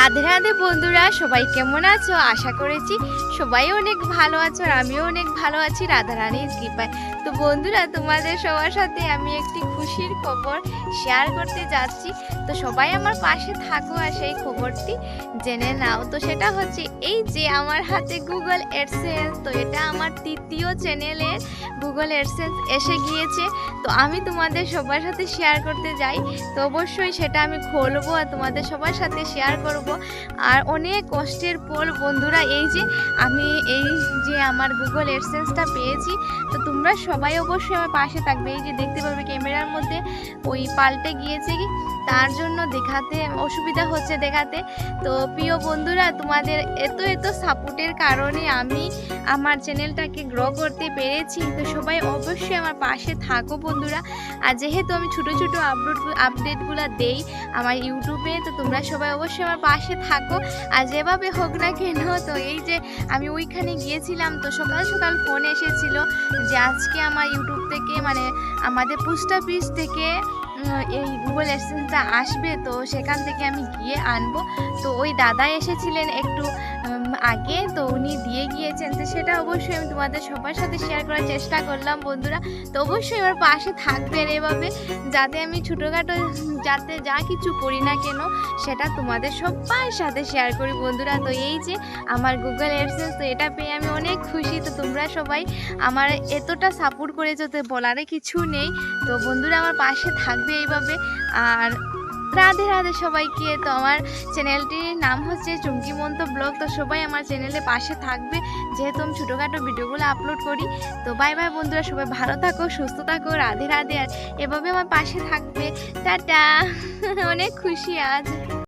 রাধে রাধে বন্ধুরা, সবাই কেমন আছো? আশা করেছি সবাই অনেক ভালো আছো আর আমিও অনেক ভালো আছি রাধারানীর কৃপায়। তো বন্ধুরা, তোমাদের সবার সাথে আমি একটি খুশির খবর শেয়ার করতে যাচ্ছি। তো সবাই আমার পাশে থাকো আর সেই খবরটি জেনে নাও। তো সেটা হচ্ছে এই যে আমার হাতে গুগল এডসেন্স তো এটা আমার তৃতীয় চ্যানেলের গুগল এডসেন্স এসে গিয়েছে। তো আমি তোমাদের সবার সাথে শেয়ার করতে যাই। তো অবশ্যই সেটা আমি খুলবো আর তোমাদের সবার সাথে শেয়ার করব। আর অনেক কষ্টের পর বন্ধুরা, এই যে আমি এই যে আমার গুগল এডসেন্সটা পেয়েছি, তো তোমরা সবাই অবশ্যই আমার পাশে থাকবে। এই যে দেখতে পারবে ক্যামেরার মধ্যে, ওই পাল্টে গিয়েছে কি? তার জন্য দেখাতে, অসুবিধা হচ্ছে দেখাতে। তো প্রিয় বন্ধুরা, তোমাদের এত এত সাপোর্টের কারণে আমি আমার চ্যানেলটাকে গ্রো করতে পেরেছি। তো সবাই অবশ্যই আমার পাশে থাকো বন্ধুরা। আর যেহেতু আমি ছোটো ছোটো আপলোড, আপডেটগুলো দেই আমার ইউটিউবে, তো তোমরা সবাই অবশ্যই আমার পাশে থাকো। আর যেভাবে হোক না কেন, তো এই যে আমি ওইখানে গিয়েছিলাম, তো সকাল সকাল ফোন এসেছিল যে আজকে আমার ইউটিউব থেকে মানে আমাদের পোস্ট অফিস থেকে এই গুগল এসেন্সটা আসবে, তো সেখান থেকে আমি গিয়ে আনব। তো ওই দাদা এসেছিলেন একটু আগে, তো উনি দিয়ে গিয়েছেন। তো সেটা অবশ্যই আমি তোমাদের সবার সাথে শেয়ার করার চেষ্টা করলাম, বন্ধুরা। তো অবশ্যই আমার পাশে থাকবেন এভাবে, যাতে আমি ছোটোখাটো, যাতে যা কিছু করি না কেন, সেটা তোমাদের সবার সাথে শেয়ার করি, বন্ধুরা। তো এই যে, আমার গুগল এডসেন্স তো এটা পেয়ে আমি অনেক খুশি। তো তোমরা সবাই আমার এতটা সাপোর্ট করেছ তো বলারে কিছু নেই। তো বন্ধুরা আমার পাশে থাকবে এইভাবে। আর রাধে রাধে সবাইকে। তো আমার চ্যানেলটির নাম হচ্ছে চুমকি মন্ত ব্লগ। তো সবাই আমার চ্যানেলে পাশে থাকবে। যেহেতু আমি ছোটোখাটো ভিডিওগুলো আপলোড করি। তো বাই বাই বন্ধুরা, সবাই ভালো থাকো, সুস্থ থাকো, রাধে রাধে। আর এভাবে আমার পাশে থাকবে। টাটা! অনেক খুশি আজ।